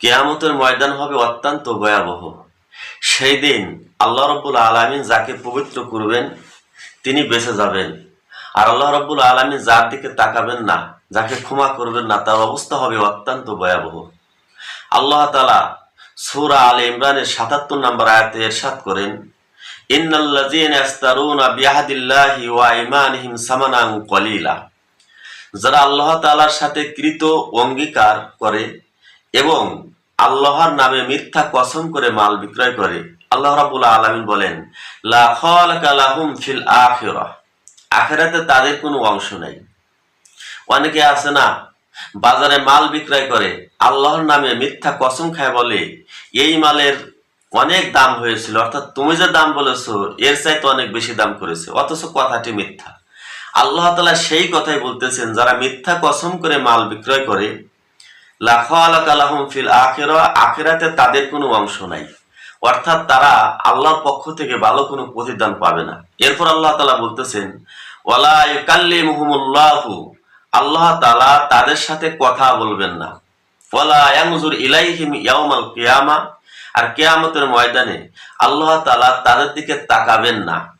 কেয়ামতের ময়দান হবে অত্যন্ত ভয়াবহ। সেই দিন আল্লাহ রব্বুল আলমিন যাকে পবিত্র করবেন, তিনি বেঁচে যাবেন। আর আল্লাহ রব্বুল আলমিন যার দিকে তাকাবেন না, যাকে ক্ষমা করবেন না, তার অবস্থা হবে অত্যন্ত ভয়াবহ। আল্লাহ তালা সুরা আল ইমরানের সাতাত্তর নম্বর আয়াতে এরশাদ করেন যারা আল্লাহ তাআলার সাথে কৃত অঙ্গীকার করে এবং আল্লাহর নামে মিথ্যা কসম করে মাল বিক্রয় করে। আল্লাহ রাব্বুল আলামিন বলেন লাহুম ফিল আখিরাতে তাদের কোনো অংশ নাই। অনেকে আছে না, বাজারে মাল বিক্রয় করে, আল্লাহর নামে মিথ্যা কসম খায় বলে, এই মালের অনেক দাম হয়েছিল, অর্থাৎ তুমি যে দাম বলেছ, এর চাইতে অনেক বেশি দাম করেছে, অথচ কথাটি মিথ্যা। আল্লাহ তালা সেই কথাই বলতেছেন, যারা মিথ্যা কসম করে মাল বিক্রয় করে লাখালাকালাহম ফিল আখেরা, আখেরাতে তাদের কোনো অংশ নাই। অর্থাৎ তারা আল্লাহর পক্ষ থেকে ভালো কোনো প্রতিদান পাবে না। এরপর আল্লাহ তালা বলতেছেন, ওয়ালা ইউকাল্লিমুহুমুল্লাহু আল্লাহ তালা তাদের সাথে কথা বলবেন না। ওয়ালা ইয়ানজুর ইলাইহিম ইয়াউমাল কিয়ামা আর কেয়ামতের ময়দানে আল্লাহ তালা তাদের দিকে তাকাবেন না।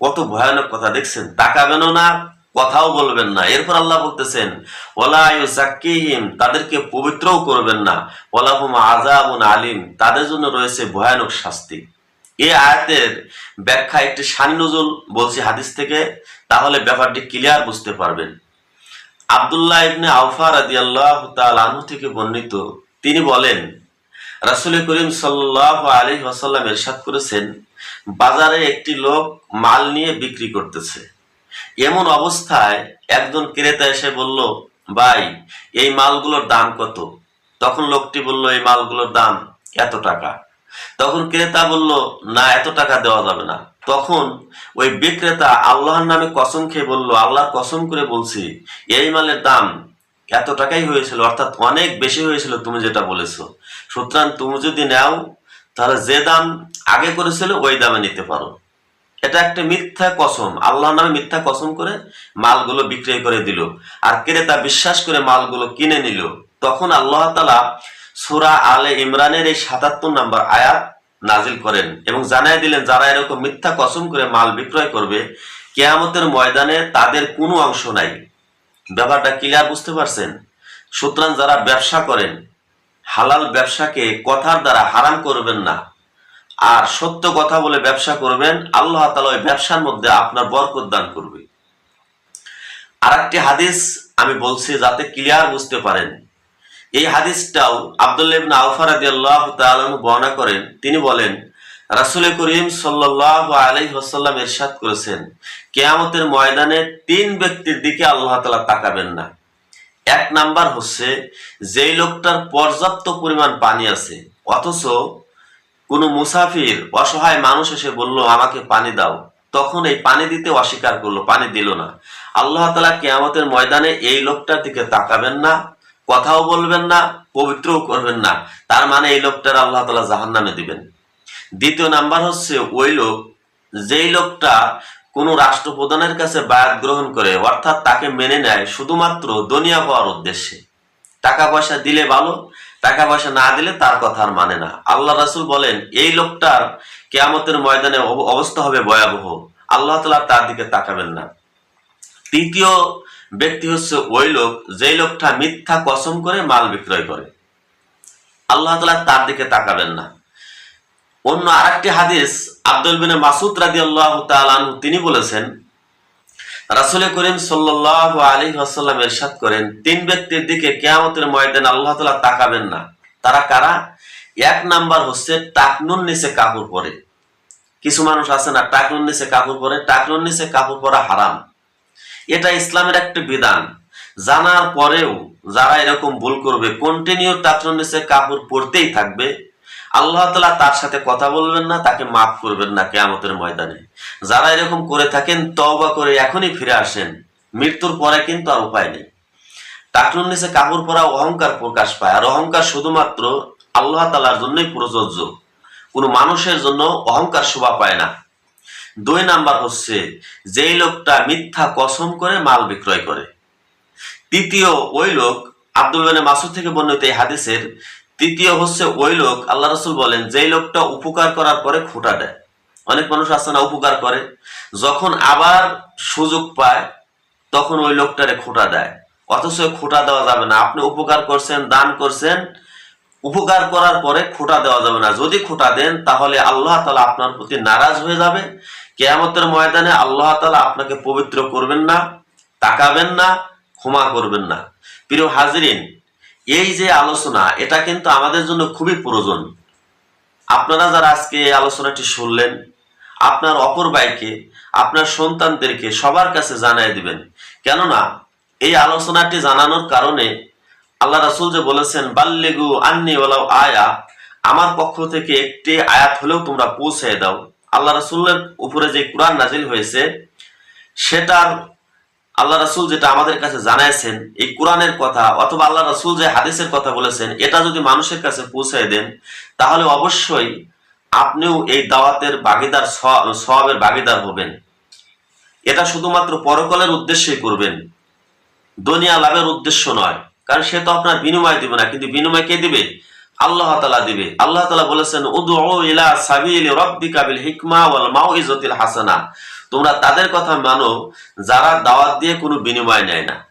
কত ভয়ানক কথা দেখছেন। তাকাবেনও না কথাও বলবেন না। এরপর আল্লাহ বলতেছেন ওলা ইউজাক্কিহিম তাদেরকে পবিত্রও করবেন না। ওলাহুম আজাবুন আলিম, তাদের জন্য রয়েছে ভয়ানক শাস্তি। এই আয়াতের ব্যাখ্যা একটি সান্নজুল বলছি হাদিস থেকে, তাহলে ব্যাপারটি ক্লিয়ার বুঝতে পারবেন। আবদুল্লাহ ইবনে আউফা রাদিয়াল্লাহু তাআলা আনহু থেকে বর্ণিত, তিনি বলেন, রাসুল করিম সাল্লাহ আলাইহি ওয়াসাল্লাম ইরশাদ করেছেন, বাজারে একটি লোক মাল নিয়ে বিক্রি করতেছে। এমন অবস্থায় একজন ক্রেতা এসে বলল, ভাই, এই মালগুলোর দাম কত? তখন লোকটি বলল, এই মালগুলোর দাম এত টাকা। তখন ক্রেতা বলল, না, এত টাকা দেওয়া যাবে না। তখন ওই বিক্রেতা আল্লাহর নামে কসম খেয়ে বলল, আল্লাহর কসম করে বলছি, এই মালের দাম এত টাকাই হয়েছিল, অর্থাৎ অনেক বেশি হয়েছিল, তুমি যেটা বলেছ। সুতরাং তুমি যদি নাও, তাহলে যে দাম আগে করেছিল, ওই দামে নিতে পারো। এটা একটা মিথ্যা কসম। আল্লাহ নামে মিথ্যা কসম করে মালগুলো বিক্রয় করে দিল। আর ক্রেতা বিশ্বাস করে মালগুলো কিনে নিল। তখন আল্লাহ তালা সুরা আলে ইমরানের এই সাতাত্তর নাম্বার আয়াত নাজিল করেন এবং জানাই দিলেন, যারা এরকম মিথ্যা কসম করে মাল বিক্রয় করবে, কেয়ামতের ময়দানে তাদের কোনো অংশ নাই। ব্যাপারটা ক্লিয়ার বুঝতে পারছেন? সুতরাং যারা ব্যবসা করেন, হালাল ব্যবসাকে কথার দ্বারা হারাম করবেন না। আর সত্য কথা বলে ব্যবসা করবেন, আল্লাহ তালা ওই ব্যবসার মধ্যে আপনার বরকত দান করবে। আর একটি হাদিস আমি বলছি যাতে ক্লিয়ার বুঝতে পারেন। এই হাদিসটাও আবদুল্লাহ ইবনে আউফা রাদিয়াল্লাহু বর্ণনা করেন। তিনি বলেন, রাসূল করিম সাল্লাল্লাহু আলাইহি ওয়াসাল্লাম ইরশাদ করেছেন, কিয়ামতের ময়দানে তিন ব্যক্তির দিকে আল্লাহ তালা তাকাবেন না। এক নাম্বার হচ্ছে, যেই লোকটার পর্যাপ্ত পরিমাণ পানি আছে, অথচ কোনো মুসাফির অসহায় মানুষ এসে বলল, আমাকে পানি দাও। তখন এই পানি দিতে অস্বীকার করল, পানি দিল না। আল্লাহ তালা কেয়ামতের ময়দানে এই লোকটার দিকে তাকাবেন না, কথাও বলবেন না, পবিত্রও করবেন না। তার মানে এই লোকটার আল্লাহ তালা জাহান নামে দিবেন। দ্বিতীয় নাম্বার হচ্ছে, ওই লোক, যেই লোকটা কোনো রাষ্ট্রপ্রধানের কাছে বায়াত গ্রহণ করে, অর্থাৎ তাকে মেনে নেয় শুধুমাত্র দুনিয়া পাওয়ার উদ্দেশ্যে। টাকা পয়সা দিলে ভালো টাকা পয়সা না দিলে তার কথা আর মানে না। আল্লাহ রাসুল বলেন, এই লোকটার কেয়ামতের ময়দানে অবস্থা হবে ভয়াবহ। আল্লাহ তালা তার দিকে তাকাবেন না। তৃতীয় ব্যক্তি হচ্ছে ওই লোক, যেই লোকটা মিথ্যা কসম করে মাল বিক্রয় করে। আল্লাহ তালা তার দিকে তাকাবেন না। অন্য আরেকটি হাদিস, আব্দুল বিন মাসুদ রাদি আল্লাহ তিনি বলেছেন রাসুল করিম সাল্লাহ আলী আসাল্লাম এরশাদ করেন, তিন ব্যক্তির দিকে কেয়ামতের ময়দানে আল্লাহ তালা তাকাবেন না। তারা কারা? এক নাম্বার হচ্ছে টাকনুন নিচে কাপড় পরে। কিছু মানুষ আছে না টাকনুন নিচে কাপড় পরে টাকনুন নিচে কাপড় পরা হারাম। এটা ইসলামের একটা বিধান। জানার পরেও যারা এরকম ভুল করবে কন্টিনিউ টাকনুন নিচে কাপড় পরতেই থাকবে। আল্লাহ তালা তার সাথে কথা বলবেন না, তাকে মাফ করবেন না কেয়ামতের ময়দানে। যারা এরকম করে থাকেন, তওবা করে এখনই ফিরে আসেন। মৃত্যুর পরে কিন্তু আর উপায় নেই। টাকলুর নিচে কাপড় পরা অহংকার প্রকাশ পায়। আর অহংকার শুধুমাত্র আল্লাহ তালার জন্যই প্রযোজ্য। কোনো মানুষের জন্য অহংকার শোভা পায় না। দুই নাম্বার হচ্ছে, যেই লোকটা মিথ্যা কসম করে মাল বিক্রয় করে। তৃতীয়, ওই লোক আব্দুল মাসুদ থেকে বর্ণিত এই হাদিসের তৃতীয় হচ্ছে, ওই লোক, আল্লাহ রসুল বলেন, যেই লোকটা উপকার করার পরে খোটা দেয়। অনেক মানুষ আছে না, উপকার করে। যখন আবার সুযোগ পায়, তখন ওই লোকটারে খোটা দেয়। অথচ খোটা দেওয়া যাবে না। আপনি উপকার করছেন, দান করছেন, উপকার করার পরে খোটা দেওয়া যাবে না। যদি খোটা দেন, তাহলে আল্লাহ তালা আপনার প্রতি নারাজ হয়ে যাবে। কেয়ামতের ময়দানে আল্লাহ তালা আপনাকে পবিত্র করবেন না, তাকাবেন না, ক্ষমা করবেন না। প্রিয় হাজরিন এই যে আলোচনা, এটা কিন্তু আমাদের জন্য খুবই প্রয়োজন। আপনারা যারা আজকে এই আলোচনাটি শুনলেন, আপনার অপর ভাইকে, আপনার সন্তানদেরকে সবার কাছে জানাই দিবেন। কেননা, এই আলোচনাটি জানানোর কারণে আল্লাহ রাসুল যে বলেছেন, বাল্লেগু আন্নি ওলাও আয়া আমার পক্ষ থেকে একটি আয়াত হলেও তোমরা পৌঁছে দাও। আল্লাহ রাসুলের উপরে যে কোরআন নাজিল হয়েছে, সেটার আল্লাহ রাসুল যেটা আমাদের কাছে জানাইছেন, এই কোরআনের কথা অথবা আল্লাহ রাসুল যে হাদিসের কথা বলেছেন, এটা যদি মানুষের কাছে পৌঁছায় দেন, তাহলে অবশ্যই আপনিও এই দাওয়াতের ভাগিদার সবের ভাগিদার হবেন। এটা শুধুমাত্র পরকালের উদ্দেশ্যে করবেন। দুনিয়া লাভের উদ্দেশ্য নয়। কারণ সে তো আপনার বিনিময় দিবে না, কিন্তু বিনিময় কে দিবে? আল্লাহ তালা দিবে। আল্লাহ তালা বলেছেন উদু ইলা সাবিল রব্বিকা বিল হিকমা ওয়াল মাউইজাতিল হাসানা। তোমরা তাদের কথা মানো যারা দাওয়াত দিয়ে কোনো বিনিময় নেয় না।